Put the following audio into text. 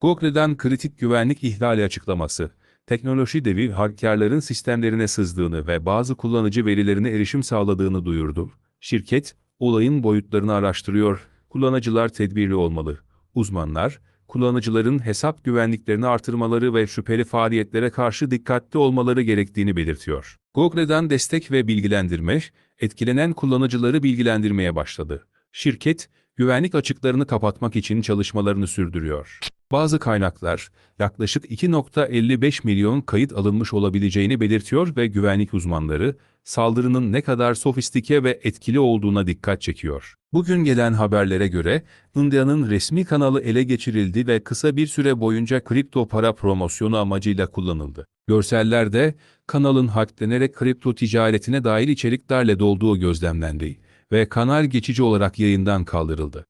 Google'dan kritik güvenlik ihlali açıklaması, teknoloji devi hackers sistemlerine sızdığını ve bazı kullanıcı verilerine erişim sağladığını duyurdu. Şirket, olayın boyutlarını araştırıyor, kullanıcılar tedbirli olmalı. Uzmanlar, kullanıcıların hesap güvenliklerini artırmaları ve şüpheli faaliyetlere karşı dikkatli olmaları gerektiğini belirtiyor. Google'dan destek ve bilgilendirme, etkilenen kullanıcıları bilgilendirmeye başladı. Şirket, güvenlik açıklarını kapatmak için çalışmalarını sürdürüyor. Bazı kaynaklar, yaklaşık 2.55 milyon kayıt alınmış olabileceğini belirtiyor ve güvenlik uzmanları, saldırının ne kadar sofistike ve etkili olduğuna dikkat çekiyor. Bugün gelen haberlere göre, India'nın resmi kanalı ele geçirildi ve kısa bir süre boyunca kripto para promosyonu amacıyla kullanıldı. Görsellerde, kanalın hacklenerek kripto ticaretine dair içeriklerle dolduğu gözlemlendi ve kanal geçici olarak yayından kaldırıldı.